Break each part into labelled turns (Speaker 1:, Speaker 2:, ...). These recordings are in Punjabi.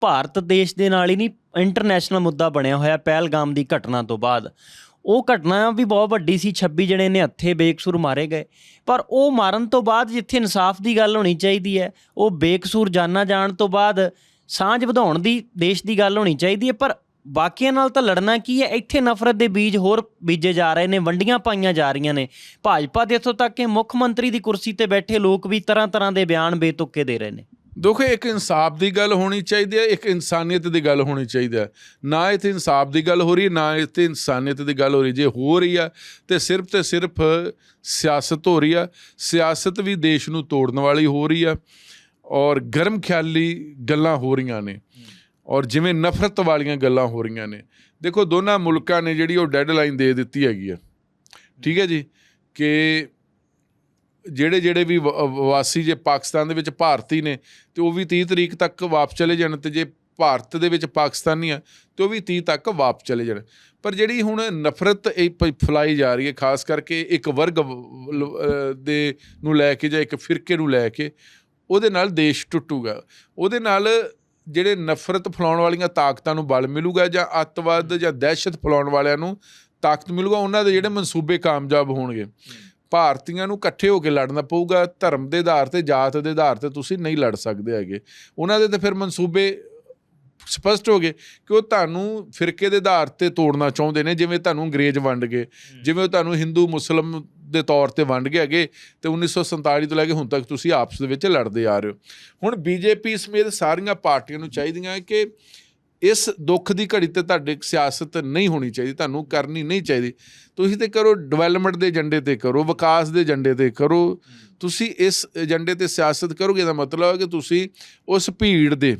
Speaker 1: ਭਾਰਤ ਦੇਸ਼ ਦੇ ਨਾਲ ਹੀ ਨਹੀਂ ਇੰਟਰਨੈਸ਼ਨਲ ਮੁੱਦਾ ਬਣਿਆ ਹੋਇਆ ਪਹਿਲਗਾਮ ਦੀ ਘਟਨਾ ਤੋਂ ਬਾਅਦ। ਉਹ ਘਟਨਾ ਵੀ ਬਹੁਤ ਵੱਡੀ ਸੀ 26 ਜਣੇ ਨੇ ਹੱਥੇ ਬੇਕਸੂਰ ਮਾਰੇ ਗਏ। ਪਰ ਉਹ ਮਾਰਨ ਤੋਂ ਬਾਅਦ ਜਿੱਥੇ ਇਨਸਾਫ ਦੀ ਗੱਲ ਹੋਣੀ ਚਾਹੀਦੀ ਹੈ, ਉਹ ਬੇਕਸੂਰ ਜਾਨਾਂ ਜਾਣ ਤੋਂ ਬਾਅਦ ਸਾਂਝ ਵਧਾਉਣ ਦੀ, ਦੇਸ਼ ਦੀ ਗੱਲ ਹੋਣੀ ਚਾਹੀਦੀ ਹੈ। ਪਰ ਬਾਕੀਆਂ ਨਾਲ ਤਾਂ ਲੜਨਾ ਕੀ ਹੈ? ਇੱਥੇ ਨਫ਼ਰਤ ਦੇ ਬੀਜ ਹੋਰ ਬੀਜੇ ਜਾ ਰਹੇ ਨੇ, ਵੰਡੀਆਂ ਪਾਈਆਂ ਜਾ ਰਹੀਆਂ ਨੇ। ਭਾਜਪਾ ਦੇ ਇੱਥੋਂ ਤੱਕ ਕਿ ਮੁੱਖ ਮੰਤਰੀ ਦੀ ਕੁਰਸੀ ਤੇ ਬੈਠੇ ਲੋਕ ਵੀ ਤਰ੍ਹਾਂ ਤਰ੍ਹਾਂ ਦੇ ਬਿਆਨ ਬੇਤੁਕੇ ਦੇ ਰਹੇ ਨੇ।
Speaker 2: ਦੇਖੋ, ਇੱਕ ਇਨਸਾਫ ਦੀ ਗੱਲ ਹੋਣੀ ਚਾਹੀਦੀ ਹੈ, ਇੱਕ ਇਨਸਾਨੀਅਤ ਦੀ ਗੱਲ ਹੋਣੀ ਚਾਹੀਦੀ ਹੈ। ਨਾ ਇੱਥੇ ਇਨਸਾਫ ਦੀ ਗੱਲ ਹੋ ਰਹੀ ਹੈ ਨਾ ਇੱਥੇ ਇਨਸਾਨੀਅਤ ਦੀ ਗੱਲ ਹੋ ਰਹੀ। ਜੇ ਹੋ ਰਹੀ ਆ, ਤੇ ਸਿਰਫ ਤੇ ਸਿਰਫ ਸਿਆਸਤ ਹੋ ਰਹੀ ਆ। ਸਿਆਸਤ ਵੀ ਦੇਸ਼ ਨੂੰ ਤੋੜਨ ਵਾਲੀ ਹੋ ਰਹੀ ਆ ਔਰ ਗਰਮ ਖਿਆਲੀ ਗੱਲਾਂ ਹੋ ਰਹੀਆਂ ਨੇ ਔਰ ਜਿਵੇਂ ਨਫ਼ਰਤ ਵਾਲੀਆਂ ਗੱਲਾਂ ਹੋ ਰਹੀਆਂ ਨੇ। ਦੇਖੋ, ਦੋਨਾਂ ਮੁਲਕਾਂ ਨੇ ਜਿਹੜੀ ਉਹ ਡੈਡਲਾਈਨ ਦੇ ਦਿੱਤੀ ਹੈਗੀ ਆ। ਠੀਕ ਹੈ ਜੀ? ਕਿ ਜਿਹੜੇ ਜਿਹੜੇ ਵੀ ਵਾਸੀ ਜੇ ਪਾਕਿਸਤਾਨ ਦੇ ਵਿੱਚ ਭਾਰਤੀ ਨੇ, ਤੇ ਉਹ ਵੀ 30 ਤਰੀਕ ਤੱਕ ਵਾਪਸ ਚਲੇ ਜਾਣ ਤੇ ਜੇ ਭਾਰਤ ਦੇ ਵਿੱਚ ਪਾਕਿਸਤਾਨੀ ਆ, ਤੇ ਉਹ ਵੀ 30 ਤੱਕ ਵਾਪਸ ਚਲੇ ਜਾਣ। ਪਰ ਜਿਹੜੀ ਹੁਣ ਨਫ਼ਰਤ ਇਹ ਪ- ਫੈਲਾਈ ਜਾ ਰਹੀ ਹੈ, ਖਾਸ ਕਰਕੇ ਇੱਕ ਵਰਗ ਵ- ਦੇ ਨੂੰ ਲੈ ਕੇ ਜਾਂ ਇੱਕ ਫਿਰਕੇ ਨੂੰ ਲੈ ਕੇ, ਉਹਦੇ ਨਾਲ ਦੇਸ਼ ਟੁੱਟੂਗਾ। ਉਹਦੇ ਨਾਲ ਜਿਹੜੇ ਨਫ਼ਰਤ ਫੈਲਾਉਣ ਵਾਲੀਆਂ ਤਾਕਤਾਂ ਨੂੰ ਬਲ ਮਿਲੂਗਾ ਜਾਂ ਅੱਤਵਾਦ ਜਾਂ ਦਹਿਸ਼ਤ ਫੈਲਾਉਣ ਵਾਲਿਆਂ ਨੂੰ ਤਾਕਤ ਮਿਲੂਗਾ, ਉਹਨਾਂ ਦੇ ਜਿਹੜੇ ਮਨਸੂਬੇ ਕਾਮਯਾਬ ਹੋਣਗੇ। ਭਾਰਤੀਆਂ ਨੂੰ ਇਕੱਠੇ ਹੋ ਕੇ ਲੜਨਾ ਪਊਗਾ ਧਰਮ ਦੇ ਆਧਾਰ ਤੇ ਜਾਤ ਦੇ ਆਧਾਰ ਤੇ ਤੁਸੀਂ ਨਹੀਂ ਲੜ ਸਕਦੇ ਹੈਗੇ। ਉਹਨਾਂ ਦੇ ਤੇ ਫਿਰ ਮਨਸੂਬੇ ਸਪਸ਼ਟ ਹੋ ਗਏ ਕਿ ਉਹ ਤੁਹਾਨੂੰ ਫਿਰਕੇ ਦੇ ਆਧਾਰ ਤੇ ਤੋੜਨਾ ਚਾਹੁੰਦੇ ਨੇ ਜਿਵੇਂ ਤੁਹਾਨੂੰ ਅੰਗਰੇਜ਼ ਵੰਡ ਗਏ ਜਿਵੇਂ ਉਹ ਤੁਹਾਨੂੰ ਹਿੰਦੂ ਮੁਸਲਮ ਦੇ ਤੌਰ ਤੇ ਵੰਡ ਗਏ ਹੈਗੇ ਤੇ 1947 ਤੋਂ ਲੈ ਕੇ ਹੁਣ ਤੱਕ ਤੁਸੀਂ ਆਪਸ ਦੇ ਵਿੱਚ ਲੜਦੇ ਆ ਰਹੇ ਹੋ। ਹੁਣ ਬੀਜੇਪੀ ਸਮੇਤ ਸਾਰੀਆਂ ਪਾਰਟੀਆਂ ਨੂੰ ਚਾਹੀਦੀਆਂ ਕਿ ਇਸ ਦੁੱਖ ਦੀ ਘੜੀ ਤੇ ਤੁਹਾਡੇ ਸਿਆਸਤ ਨਹੀਂ ਹੋਣੀ ਚਾਹੀਦੀ, ਤੁਹਾਨੂੰ ਕਰਨੀ ਨਹੀਂ ਚਾਹੀਦੀ। ਤੁਸੀਂ ਤੇ ਕਰੋ ਡਿਵੈਲਪਮੈਂਟ ਦੇ ਏਜੰਡੇ ਤੇ ਕਰੋ, ਵਿਕਾਸ ਦੇ ਏਜੰਡੇ ਤੇ ਕਰੋ। ਤੁਸੀਂ ਇਸ ਏਜੰਡੇ ਤੇ ਸਿਆਸਤ ਕਰੋਗੇ ਦਾ ਮਤਲਬ ਹੈ ਕਿ ਤੁਸੀਂ ਉਸ ਭੀੜ ਦੇ,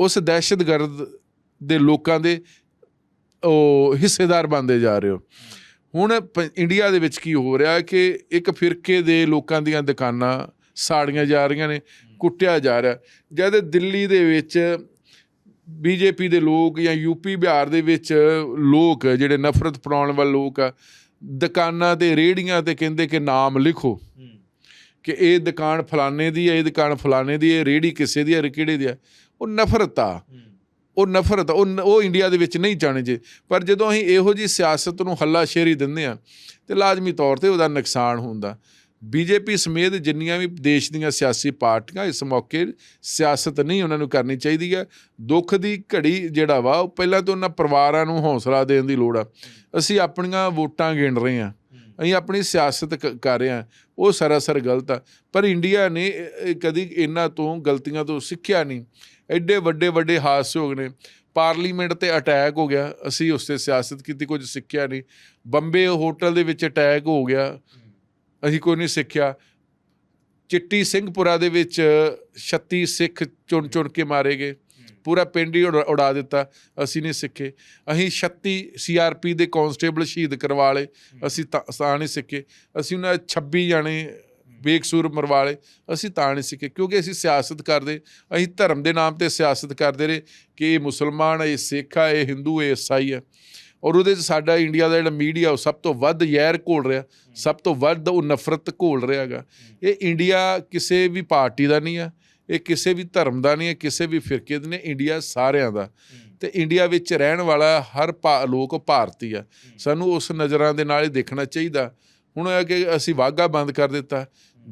Speaker 2: ਉਸ ਦਹਿਸ਼ਤਗਰਦ ਦੇ ਲੋਕਾਂ ਦੇ ਉਹ ਹਿੱਸੇਦਾਰ ਬਣਦੇ ਜਾ ਰਹੇ ਹੋ। ਹੁਣ ਪ- ਇੰਡੀਆ ਦੇ ਵਿੱਚ ਕੀ ਹੋ ਰਿਹਾ ਹੈ ਕਿ ਇੱਕ ਫਿਰਕੇ ਦੇ ਲੋਕਾਂ ਦੀਆਂ ਦੁਕਾਨਾਂ ਸਾੜੀਆਂ ਜਾ ਰਹੀਆਂ ਨੇ, ਕੁੱਟਿਆ ਜਾ ਰਿਹਾ। ਜਦ ਦਿੱਲੀ ਦੇ ਵਿੱਚ ਬੀਜੇਪੀ ਦੇ ਲੋਕ ਜਾਂ ਯੂਪੀ ਬਿਹਾਰ ਦੇ ਵਿੱਚ ਲੋਕ, ਜਿਹੜੇ ਨਫ਼ਰਤ ਫੈਲਾਉਣ ਵਾਲੇ ਲੋਕ ਆ, ਦੁਕਾਨਾਂ ਤੇ ਰੇੜੀਆਂ ਤੇ ਕਹਿੰਦੇ ਕਿ ਨਾਮ ਲਿਖੋ। ਕਿ ਇਹ ਦੁਕਾਨ ਫਲਾਣੇ ਦੀ ਹੈ ਇਹ ਦੁਕਾਨ ਫਲਾਣੇ ਦੀ ਹੈ ਰੇੜੀ ਕਿਸੇ ਦੀ ਹੈ ਕਿਹੜੇ ਦੀ ਹੈ ਉਹ ਨਫ਼ਰਤ ਆ। ਉਹ ਨਫ਼ਰਤ ਉਹ ਉਹ ਇੰਡੀਆ ਦੇ ਵਿੱਚ ਨਹੀਂ ਜਾਣੇ ਜੇ। ਪਰ ਜਦੋਂ ਅਸੀਂ ਇਹੋ ਜੀ ਸਿਆਸਤ ਨੂੰ ਹੱਲਾਸ਼ੇਰੀ ਦਿੰਦੇ ਆ, ਤੇ ਲਾਜ਼ਮੀ ਤੌਰ ਤੇ ਉਹਦਾ ਨੁਕਸਾਨ ਹੁੰਦਾ। ਬੀਜੇਪੀ ਸਮੇਤ ਜਿੰਨੀਆਂ ਵੀ ਦੇਸ਼ ਦੀਆਂ ਸਿਆਸੀ ਪਾਰਟੀਆਂ ਇਸ ਮੌਕੇ ਸਿਆਸਤ ਨਹੀਂ ਉਹਨਾਂ ਨੂੰ ਕਰਨੀ ਚਾਹੀਦੀ ਹੈ। ਦੁੱਖ ਦੀ ਘੜੀ ਜਿਹੜਾ ਵਾ, ਉਹ ਪਹਿਲਾਂ ਤਾਂ ਉਹਨਾਂ ਪਰਿਵਾਰਾਂ ਨੂੰ ਹੌਸਲਾ ਦੇਣ ਦੀ ਲੋੜ ਆ। ਅਸੀਂ ਆਪਣੀਆਂ ਵੋਟਾਂ ਗਿਣ ਰਹੇ ਹਾਂ। ਅਸੀਂ ਆਪਣੀ ਸਿਆਸਤ ਕ- ਕਰ ਰਹੇ ਹਾਂ। ਉਹ ਸਰਾਸਰ ਗਲਤ ਆ। ਪਰ ਇੰਡੀਆ ਨੇ ਕਦੀ ਇਹਨਾਂ ਤੋਂ ਗਲਤੀਆਂ ਤੋਂ ਸਿੱਖਿਆ ਨਹੀਂ। ਐਡੇ ਵੱਡੇ ਵੱਡੇ ਹਾਦਸੇ ਹੋ ਗਏ ਨੇ। ਪਾਰਲੀਮੈਂਟ ਤੇ ਅਟੈਕ ਹੋ ਗਿਆ। ਅਸੀਂ ਉਸ ਤੇ ਸਿਆਸਤ ਕੀਤੀ, ਕੁਝ ਸਿੱਖਿਆ ਨਹੀਂ। ਬੰਬੇ ਹੋਟਲ ਦੇ ਵਿੱਚ ਅਟੈਕ ਹੋ ਗਿਆ। ਅਸੀਂ ਕੋਈ ਨਹੀਂ ਸਿੱਖਿਆ। ਚਿੱਟੀ ਸਿੰਘਪੁਰਾ ਦੇ ਵਿੱਚ 36 ਸਿੱਖ ਚੁਣ ਚੁਣ ਕੇ ਮਾਰੇ ਗਏ। ਪੂਰਾ ਪਿੰਡ ਹੀ ਉਡਾ- ਉਡਾ ਦਿੱਤਾ। ਅਸੀਂ ਨਹੀਂ ਸਿੱਖੇ। ਅਸੀਂ 36 ਸੀਆਰਪੀ ਦੇ ਕਾਂਸਟੇਬਲ ਸ਼ਹੀਦ ਕਰਵਾ ਲਏ। ਅਸੀਂ ਤਾਂ ਤਾਂ ਨਹੀਂ ਸਿੱਖੇ। ਅਸੀਂ ਉਹਨਾਂ 26 ਜਾਣੇ ਬੇਕਸੂਰ ਮਰਵਾ ਲਏ। ਅਸੀਂ ਤਾਂ ਨਹੀਂ ਸਿੱਖੇ। ਕਿਉਂਕਿ ਅਸੀਂ ਸਿਆਸਤ ਕਰਦੇ। ਅਸੀਂ ਧਰਮ ਦੇ ਨਾਮ ਤੇ ਸਿਆਸਤ ਕਰਦੇ ਰਹੇ ਕਿ ਇਹ ਮੁਸਲਮਾਨ ਹੈ ਇਹ ਸਿੱਖ ਹੈ ਇਹ ਹਿੰਦੂ ਇਹ ਈਸਾਈ ਹੈ ਔਰ ਉਹਦੇ 'ਚ ਸਾਡਾ ਇੰਡੀਆ ਦਾ ਜਿਹੜਾ ਮੀਡੀਆ, ਉਹ ਸਭ ਤੋਂ ਵੱਧ ਜ਼ਹਿਰ ਘੋਲ ਰਿਹਾ, ਸਭ ਤੋਂ ਵੱਧ ਉਹ ਨਫ਼ਰਤ ਘੋਲ ਰਿਹਾ ਹੈਗਾ। ਇਹ ਇੰਡੀਆ ਕਿਸੇ ਵੀ ਪਾਰਟੀ ਦਾ ਨਹੀਂ ਆ ਇਹ ਕਿਸੇ ਵੀ ਧਰਮ ਦਾ ਨਹੀਂ ਹੈ, ਕਿਸੇ ਵੀ ਫਿਰਕੇ ਦਾ ਨਹੀਂ, ਇੰਡੀਆ ਸਾਰਿਆਂ ਦਾ। ਤੇ ਇੰਡੀਆ ਵਿੱਚ ਰਹਿਣ ਵਾਲਾ ਹਰ ਭਾ- ਲੋਕ ਭਾਰਤੀ ਆ। ਸਾਨੂੰ ਉਸ ਨਜ਼ਰਾਂ ਦੇ ਨਾਲ ਹੀ ਦੇਖਣਾ ਚਾਹੀਦਾ। ਹੁਣ ਇਹ ਕਿ ਅਸੀਂ ਵਾਗਾ ਬੰਦ ਕਰ ਦਿੱਤਾ।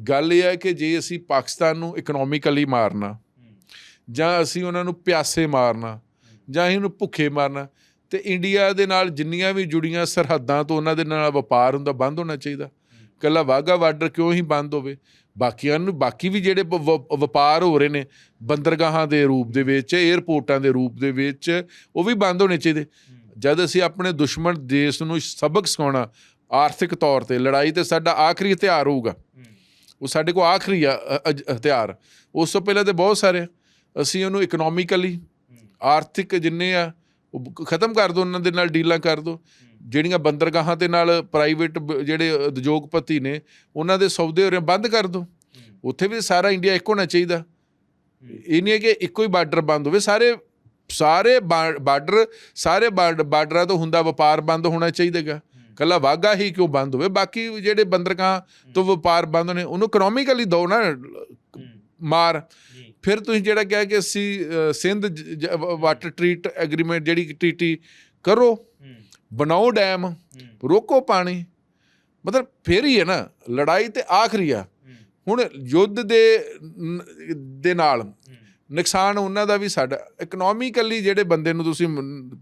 Speaker 2: ਗੱਲ ਇਹ ਹੈ ਕਿ ਜੇ ਅਸੀਂ ਪਾਕਿਸਤਾਨ ਨੂੰ ਇਕਨੋਮਿਕਲੀ ਮਾਰਨਾ, ਜਾਂ ਅਸੀਂ ਉਹਨਾਂ ਨੂੰ ਪਿਆਸੇ ਮਾਰਨਾ, ਜਾਂ ਅਸੀਂ ਉਹਨੂੰ ਭੁੱਖੇ ਮਾਰਨਾ ਤੇ ਇੰਡੀਆ ਦੇ ਨਾਲ ਜਿੰਨੀਆਂ ਵੀ ਜੁੜੀਆਂ ਸਰਹੱਦਾਂ ਤੋਂ ਉਹਨਾਂ ਦੇ ਨਾਲ ਵਪਾਰ ਹੁੰਦਾ, ਬੰਦ ਹੋਣਾ ਚਾਹੀਦਾ। ਕੱਲਾ ਵਾਗਾ ਬਾਰਡਰ ਕਿਉਂ ਹੀ ਬੰਦ ਹੋਵੇ? ਬਾਕੀਆਂ ਨੂੰ, ਬਾਕੀ ਵੀ ਜਿਹੜੇ ਵਪਾਰ ਹੋ ਰਹੇ ਨੇ, ਬੰਦਰਗਾਹਾਂ ਦੇ ਰੂਪ ਦੇ ਵਿੱਚ 에ਅਰਪੋਰਟਾਂ ਦੇ ਰੂਪ ਦੇ ਵਿੱਚ, ਉਹ ਵੀ ਬੰਦ ਹੋਣੇ ਚਾਹੀਦੇ। ਜਦ ਅਸੀਂ ਆਪਣੇ ਦੁਸ਼ਮਣ ਦੇਸ਼ ਨੂੰ ਸਬਕ ਸਿਖਾਉਣਾ, ਆਰਥਿਕ ਤੌਰ ਤੇ, ਲੜਾਈ ਤੇ ਸਾਡਾ ਆਖਰੀ ਹਥਿਆਰ ਹੋਊਗਾ। ਉਹ ਸਾਡੇ ਕੋਲ ਆਖਰੀ ਆ ਹਥਿਆਰ। ਉਸ ਤੋਂ ਪਹਿਲਾਂ ਤੇ ਬਹੁਤ ਸਾਰੇ ਅਸੀਂ ਉਹਨੂੰ ਇਕਨੋਮਿਕਲੀ ਆਰਥਿਕ ਜਿੰਨੇ ਆ ਉਹ ਖਤਮ ਕਰ ਦੋ ਉਹਨਾਂ ਦੇ ਨਾਲ ਡੀਲਾਂ ਕਰ ਦੋ। ਜਿਹੜੀਆਂ ਬੰਦਰਗਾਹਾਂ ਦੇ ਨਾਲ ਪ੍ਰਾਈਵੇਟ ਜਿਹੜੇ ਉਦਯੋਗਪਤੀ ਨੇ ਉਹਨਾਂ ਦੇ ਸੌਦੇ ਹੋ ਰਹੇ ਬੰਦ ਕਰ ਦੋ। ਉੱਥੇ ਵੀ ਸਾਰਾ ਇੰਡੀਆ ਇੱਕ ਹੋਣਾ ਚਾਹੀਦਾ। ਇਹ ਨਹੀਂ ਹੈ ਕਿ ਇੱਕੋ ਹੀ ਬਾਰਡਰ ਬੰਦ ਹੋਵੇ। ਸਾਰੇ ਸਾਰੇ ਬਾਰਡਰ ਸਾਰੇ ਬਾਰਡ- ਬਾਰਡਰਾਂ ਤੋਂ ਹੁੰਦਾ ਵਪਾਰ ਬੰਦ ਹੋਣਾ ਚਾਹੀਦਾਗਾ। ਕੱਲਾ ਵਾਗਾ ਹੀ ਕਿਉਂ ਬੰਦ ਹੋਵੇ? ਬਾਕੀ ਜਿਹੜੇ ਬੰਦਰਗਾਹ ਤੋਂ ਵਪਾਰ ਬੰਦ ਨੇ ਉਹਨੂੰ ਇਕਨੋਮਿਕਲੀ ਦੋ ਨਾ ਮਾਰ। ਫਿਰ ਤੁਸੀਂ ਜਿਹੜਾ ਕਿਹਾ ਕਿ ਅਸੀਂ ਸਿੰਧ ਵਾਟਰ ਟਰੀਟ ਐਗਰੀਮੈਂਟ ਜਿਹੜੀ ਟੀਟੀ ਕਰੋ ਬਣਾਓ ਡੈਮ ਰੋਕੋ ਪਾਣੀ। ਮਤਲਬ ਫੇਰ ਹੀ ਹੈ ਨਾ ਲੜਾਈ ਤੇ ਆਖਰੀ ਆ। ਹੁਣ ਯੁੱਧ ਦੇ ਦੇ ਨਾਲ ਨੁਕਸਾਨ ਉਹਨਾਂ ਦਾ ਵੀ ਸਾਡਾ ਇਕਨੋਮਿਕਲੀ ਜਿਹੜੇ ਬੰਦੇ ਨੂੰ ਤੁਸੀਂ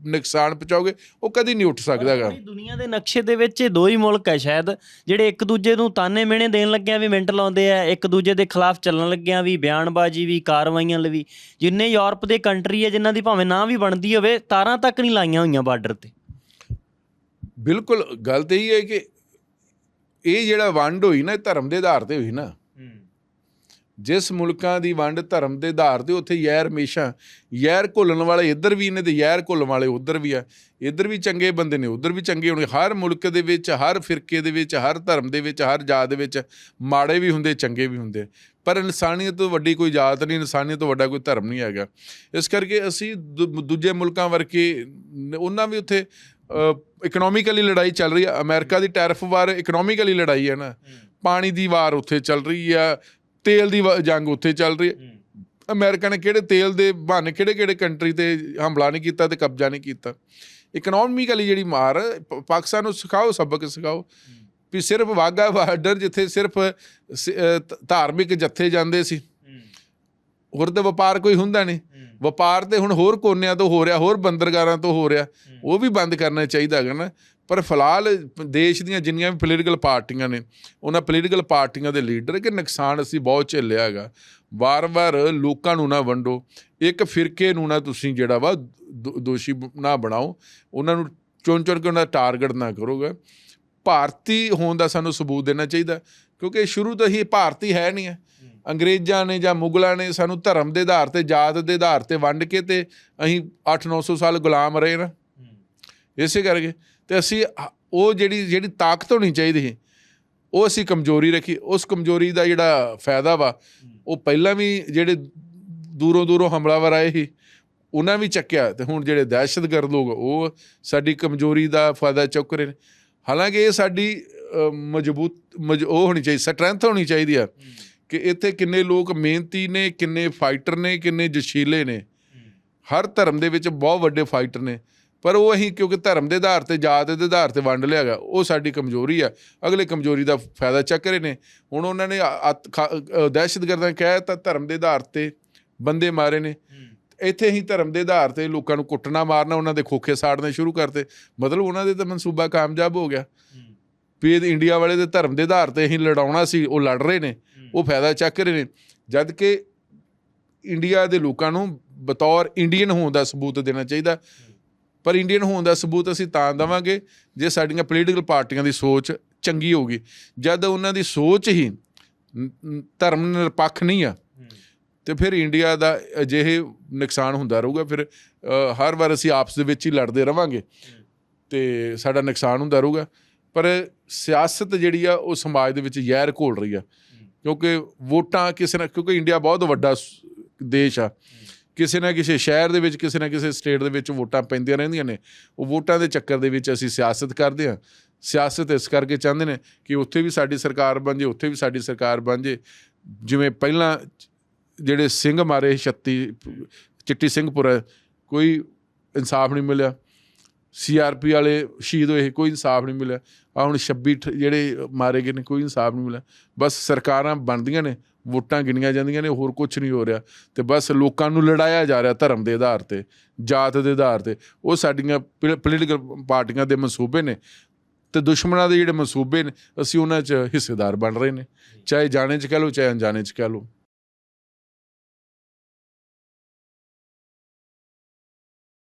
Speaker 2: ਨੁਕਸਾਨ ਪਹੁੰਚਾਓਗੇ ਉਹ ਕਦੀ ਨਹੀਂ ਉੱਠ ਸਕਦਾ
Speaker 1: ਪੂਰੀ ਦੁਨੀਆ ਦੇ ਨਕਸ਼ੇ ਦੇ ਵਿੱਚ ਇਹ ਦੋ ਹੀ ਮੁਲਕ ਹੈ ਸ਼ਾਇਦ ਜਿਹੜੇ ਇੱਕ ਦੂਜੇ ਨੂੰ ਤਾਨੇ ਮਿਹਣੇ ਦੇਣ ਲੱਗਿਆਂ ਵੀ ਮਿੰਟ ਲਾਉਂਦੇ ਆ ਇੱਕ ਦੂਜੇ ਦੇ ਖਿਲਾਫ ਚੱਲਣ ਲੱਗਿਆਂ ਵੀ ਬਿਆਨਬਾਜ਼ੀ ਵੀ ਕਾਰਵਾਈਆਂ ਲਈ ਜਿੰਨੇ ਯੂਰਪ ਦੇ ਕੰਟਰੀ ਹੈ ਜਿਨ੍ਹਾਂ ਦੀ ਭਾਵੇਂ ਨਾ ਵੀ ਬਣਦੀ ਹੋਵੇ ਤਾਰਾਂ ਤੱਕ ਨਹੀਂ ਲਾਈਆਂ ਹੋਈਆਂ ਬਾਰਡਰ ਤੇ।
Speaker 2: ਬਿਲਕੁਲ ਗੱਲ ਤੇ ਇਹ ਹੈ ਕਿ ਇਹ ਜਿਹੜਾ ਵੰਡ ਹੋਈ ਨਾ ਇਹ ਧਰਮ ਦੇ ਆਧਾਰ ਤੇ ਹੋਈ ਨਾ। ਜਿਸ ਮੁਲਕਾਂ ਦੀ ਵੰਡ ਧਰਮ ਦੇ ਆਧਾਰ ਤੇ ਉੱਥੇ ਯੈਰ ਹਮੇਸ਼ਾ ਯੈਰ ਘੁੱਲਣ ਵਾਲੇ ਇੱਧਰ ਵੀ ਨੇ ਤੇ ਯੈਰ ਘੁੱਲਣ ਵਾਲੇ ਉੱਧਰ ਵੀ ਆ। ਇੱਧਰ ਵੀ ਚੰਗੇ ਬੰਦੇ ਨੇ ਉੱਧਰ ਵੀ ਚੰਗੇ ਹੋਣਗੇ। ਹਰ ਮੁਲਕ ਦੇ ਵਿੱਚ ਹਰ ਫਿਰਕੇ ਦੇ ਵਿੱਚ ਹਰ ਧਰਮ ਦੇ ਵਿੱਚ ਹਰ ਜਾਤ ਦੇ ਵਿੱਚ ਮਾੜੇ ਵੀ ਹੁੰਦੇ ਚੰਗੇ ਵੀ ਹੁੰਦੇ। ਪਰ ਇਨਸਾਨੀਅਤ ਤੋਂ ਵੱਡੀ ਕੋਈ ਜਾਤ ਨਹੀਂ ਇਨਸਾਨੀਅਤ ਤੋਂ ਵੱਡਾ ਕੋਈ ਧਰਮ ਨਹੀਂ ਹੈਗਾ। ਇਸ ਕਰਕੇ ਅਸੀਂ ਦੂਜੇ ਮੁਲਕਾਂ ਵਰਗੇ ਉਹਨਾਂ ਵੀ ਉੱਥੇ ਇਕਨੋਮਿਕਲੀ ਲੜਾਈ ਚੱਲ ਰਹੀ ਹੈ ਅਮਰੀਕਾ ਦੀ ਟੈਰਿਫ ਵਾਰ ਇਕਨੋਮਿਕਲੀ ਲੜਾਈ ਹੈ ਨਾ। ਪਾਣੀ ਦੀ ਵਾਰ ਉੱਥੇ ਚੱਲ ਰਹੀ ਆ। ਤੇਲ ਦੀ ਜੰਗ ਉੱਥੇ ਚੱਲ ਰਹੀ ਹੈ। ਅਮਰੀਕਾ ਨੇ ਕਿਹੜੇ ਤੇਲ ਦੇ ਬਹਾਨੇ ਕਿਹੜੇ ਕਿਹੜੇ ਕੰਟਰੀ ਤੇ ਹਮਲਾ ਨਹੀਂ ਕੀਤਾ ਤੇ ਕਬਜ਼ਾ ਨਹੀਂ ਕੀਤਾ। ਇਕਨੋਮਿਕਲੀ ਜਿਹੜੀ ਮਾਰ ਪਾਕਿਸਤਾਨ ਨੂੰ ਸਿਖਾਓ ਸਬਕ ਸਿਖਾਓ। ਵੀ ਸਿਰਫ ਵਾਗਾ ਬਾਰਡਰ ਜਿੱਥੇ ਸਿਰਫ ਧਾਰਮਿਕ ਜੱਥੇ ਜਾਂਦੇ ਸੀ। ਹੋਰ ਤੇ ਵਪਾਰ ਕੋਈ ਹੁੰਦਾ ਨਹੀਂ। ਵਪਾਰ ਤੇ ਹੁਣ ਹੋਰ ਕੋਨਿਆਂ ਤੋਂ ਹੋ ਰਿਹਾ ਹੋਰ ਬੰਦਰਗਾਰਾਂ ਤੋਂ ਹੋ ਰਿਹਾ। ਉਹ ਵੀ ਬੰਦ ਕਰਨਾ ਚਾਹੀਦਾ ਹੈਗਾ ਨਾ। ਪਰ ਫਿਲਹਾਲ ਦੇਸ਼ ਦੀਆਂ ਜਿੰਨੀਆਂ ਵੀ ਪੋਲੀਟੀਕਲ ਪਾਰਟੀਆਂ ਨੇ ਉਹਨਾਂ ਪੋਲੀਟੀਕਲ ਪਾਰਟੀਆਂ ਦੇ ਲੀਡਰ ਕਿ ਨੁਕਸਾਨ ਅਸੀਂ ਬਹੁਤ ਝੱਲਿਆ ਹੈਗਾ। ਵਾਰ-ਵਾਰ ਲੋਕਾਂ ਨੂੰ ਨਾ ਵੰਡੋ ਇੱਕ ਫਿਰਕੇ ਨੂੰ ਨਾ ਤੁਸੀਂ ਜਿਹੜਾ ਵਾ ਦੋਸ਼ੀ ਨਾ ਬਣਾਓ ਉਹਨਾਂ ਨੂੰ ਚੁਣ ਚੁਣ ਕੇ ਉਹਨਾਂ ਦਾ ਟਾਰਗੇਟ ਨਾ ਕਰੋਗੇ ਭਾਰਤੀ ਹੋਣ ਦਾ ਸਾਨੂੰ ਸਬੂਤ ਦੇਣਾ ਚਾਹੀਦਾ ਕਿਉਂਕਿ ਸ਼ੁਰੂ ਤੋਂ ਹੀ ਭਾਰਤੀ ਹੈ ਨਹੀਂ ਹੈ। ਅੰਗਰੇਜ਼ਾਂ ਨੇ ਜਾਂ ਮੁਗਲਾਂ ਨੇ ਸਾਨੂੰ ਧਰਮ ਦੇ ਆਧਾਰ ਤੇ ਜਾਤ ਦੇ ਆਧਾਰ ਤੇ ਵੰਡ ਕੇ ਤੇ ਅਸੀਂ 8-900 ਸਾਲ ਗੁਲਾਮ ਰਹੇ ਨਾ। ਇਸੇ ਕਰਕੇ ਤੇ ਅਸੀਂ ਹ- ਉਹ ਜਿਹੜੀ ਜਿਹੜੀ ਤਾਕਤ ਹੋਣੀ ਚਾਹੀਦੀ ਸੀ, ਉਹ ਅਸੀਂ ਕਮਜ਼ੋਰੀ ਰੱਖੀ। ਉਸ ਕਮਜ਼ੋਰੀ ਦਾ ਜਿਹੜਾ ਫਾਇਦਾ ਵਾ, ਉਹ ਪਹਿਲਾਂ ਵੀ ਜਿਹੜੇ ਦੂਰੋਂ ਦੂਰੋਂ ਹਮਲਾਵਰ ਆਏ ਸੀ, ਉਹਨਾਂ ਵੀ ਚੱਕਿਆ ਤੇ ਹੁਣ ਜਿਹੜੇ ਦਹਿਸ਼ਤਗਰਦ ਲੋਕ, ਉਹ ਸਾਡੀ ਕਮਜ਼ੋਰੀ ਦਾ ਫਾਇਦਾ ਚੁੱਕ ਰਹੇ ਨੇ। ਹਾਲਾਂਕਿ ਇਹ ਸਾਡੀ ਮਜ਼ਬੂਤ, ਮਜ- ਉਹ ਹੋਣੀ ਚਾਹੀਦੀ, ਸਟਰੈਂਥ ਹੋਣੀ ਚਾਹੀਦੀ ਆ ਕਿ ਇੱਥੇ ਕਿੰਨੇ ਲੋਕ ਮਿਹਨਤੀ ਨੇ, ਕਿੰਨੇ ਫਾਈਟਰ ਨੇ, ਕਿੰਨੇ ਜਸ਼ੀਲੇ ਨੇ। ਹਰ ਧਰਮ ਦੇ ਵਿੱਚ ਬਹੁਤ ਵੱਡੇ ਫਾਈਟਰ ਨੇ। ਪਰ ਉਹ ਅਸੀਂ ਕਿਉਂਕਿ ਧਰਮ ਦੇ ਆਧਾਰ ਤੇ ਜਾਤ ਦੇ ਆਧਾਰ ਤੇ ਵੰਡ ਲਿਆਗਾ ਉਹ ਸਾਡੀ ਕਮਜ਼ੋਰੀ ਆ। ਅਗਲੇ ਕਮਜ਼ੋਰੀ ਦਾ ਫਾਇਦਾ ਚੱਕ ਰਹੇ ਨੇ। ਹੁਣ ਉਹਨਾਂ ਨੇ ਦਹਿਸ਼ਤਗਰਦਾਂ ਕਹਿ ਤਾਂ ਧਰਮ ਦੇ ਆਧਾਰ ਤੇ ਬੰਦੇ ਮਾਰੇ ਨੇ। ਇੱਥੇ ਹੀ ਧਰਮ ਦੇ ਆਧਾਰ ਤੇ ਲੋਕਾਂ ਨੂੰ ਕੁੱਟਣਾ ਮਾਰਨਾ ਉਹਨਾਂ ਦੇ ਖੋਖੇ ਸਾੜਨੇ ਸ਼ੁਰੂ ਕਰਤੇ। ਮਤਲਬ ਉਹਨਾਂ ਦੇ ਤਾਂ ਮਨਸੂਬਾ ਕਾਮਯਾਬ ਹੋ ਗਿਆ। ਵੀ ਇੰਡੀਆ ਵਾਲੇ ਦੇ ਧਰਮ ਦੇ ਆਧਾਰ ਤੇ ਅਸੀਂ ਲੜਾਉਣਾ ਸੀ ਉਹ ਲੜ ਰਹੇ ਨੇ। ਉਹ ਫਾਇਦਾ ਚੱਕ ਰਹੇ ਨੇ। ਜਦ ਕਿ ਇੰਡੀਆ ਦੇ ਲੋਕਾਂ ਨੂੰ ਬਤੌਰ ਇੰਡੀਅਨ ਹੋਣ ਦਾ ਸਬੂਤ ਦੇਣਾ ਚਾਹੀਦਾ। ਪਰ ਇੰਡੀਅਨ ਹੋਣ ਦਾ ਸਬੂਤ ਅਸੀਂ ਤਾਂ ਦੇਵਾਂਗੇ ਜੇ ਸਾਡੀਆਂ ਪੋਲੀਟੀਕਲ ਪਾਰਟੀਆਂ ਦੀ ਸੋਚ ਚੰਗੀ ਹੋਊਗੀ। ਜਦ ਉਹਨਾਂ ਦੀ ਸੋਚ ਹੀ ਧਰਮ ਨਿਰਪੱਖ ਨਹੀਂ ਆ, ਤੇ ਫਿਰ ਇੰਡੀਆ ਦਾ ਅਜਿਹੇ ਨੁਕਸਾਨ ਹੁੰਦਾ ਰਹੂਗਾ। ਫਿਰ ਹਰ ਵਾਰ ਅਸੀਂ ਆਪਸ ਦੇ ਵਿੱਚ ਹੀ ਲੜਦੇ ਰਵਾਂਗੇ ਤੇ ਸਾਡਾ ਨੁਕਸਾਨ ਹੁੰਦਾ ਰਹੂਗਾ। ਪਰ ਸਿਆਸਤ ਜਿਹੜੀ ਆ, ਉਹ ਸਮਾਜ ਦੇ ਵਿੱਚ ਜ਼ਹਿਰ ਘੋਲ ਰਹੀ ਆ, ਕਿਉਂਕਿ ਵੋਟਾਂ ਕਿਸੇ ਨਾ, ਕਿਉਂਕਿ ਇੰਡੀਆ ਬਹੁਤ ਵੱਡਾ ਸ- ਦੇਸ਼ ਆ ਕਿਸੇ ਨਾ ਕਿਸੇ ਸ਼ਹਿਰ ਦੇ ਵਿੱਚ, ਕਿਸੇ ਨਾ ਕਿਸੇ ਸਟੇਟ ਦੇ ਵਿੱਚ ਵੋਟਾਂ ਪੈਂਦੀਆਂ ਰਹਿੰਦੀਆਂ ਨੇ। ਉਹ ਵੋਟਾਂ ਦੇ ਚੱਕਰ ਦੇ ਵਿੱਚ ਅਸੀਂ ਸਿਆਸਤ ਕਰਦੇ ਹਾਂ। ਸਿਆਸਤ ਇਸ ਕਰਕੇ ਚਾਹੁੰਦੇ ਨੇ ਕਿ ਉੱਥੇ ਵੀ ਸਾਡੀ ਸਰਕਾਰ ਬਣ ਜੇ, ਉੱਥੇ ਵੀ ਸਾਡੀ ਸਰਕਾਰ ਬਣ ਜੇ। ਜਿਵੇਂ ਪਹਿਲਾਂ ਜਿਹੜੇ ਸਿੰਘ ਮਾਰੇ 36 ਚਿੱਟੀ ਸਿੰਘਪੁਰ, ਕੋਈ ਇਨਸਾਫ ਨਹੀਂ ਮਿਲਿਆ। ਸੀਆਰਪੀ ਵਾਲੇ ਸ਼ਹੀਦ ਹੋਏ, ਕੋਈ ਇਨਸਾਫ ਨਹੀਂ ਮਿਲਿਆ। ਆ ਹੁਣ 26 ਠ- ਜਿਹੜੇ ਮਾਰੇ ਗਏ ਨੇ, ਕੋਈ ਇਨਸਾਫ ਨਹੀਂ ਮਿਲਿਆ। ਬਸ ਸਰਕਾਰਾਂ ਬਣਦੀਆਂ ਨੇ। ਵੋਟਾਂ ਗਿਣੀਆਂ ਜਾਂਦੀਆਂ ਨੇ, ਹੋਰ ਕੁਝ ਨਹੀਂ ਹੋ ਰਿਹਾ। ਤੇ ਬਸ ਲੋਕਾਂ ਨੂੰ ਲੜਾਇਆ ਜਾ ਰਿਹਾ ਧਰਮ ਦੇ ਆਧਾਰ ਤੇ, ਜਾਤ ਦੇ ਆਧਾਰ ਤੇ। ਉਹ ਸਾਡੀਆਂ ਪੋਲੀਟੀਕਲ ਪਾਰਟੀਆਂ ਦੇ ਮਨਸੂਬੇ ਨੇ ਤੇ ਦੁਸ਼ਮਣਾਂ ਦੇ ਜਿਹੜੇ ਮਨਸੂਬੇ ਨੇ, ਅਸੀਂ ਉਹਨਾਂ 'ਚ ਹਿੱਸੇਦਾਰ ਬਣ ਰਹੇ ਨੇ। ਚਾਹੇ ਜਾਣੇ 'ਚ ਕਹਿ ਲਓ, ਚਾਹੇ ਅਣਜਾਣੇ 'ਚ ਕਹਿ ਲਓ।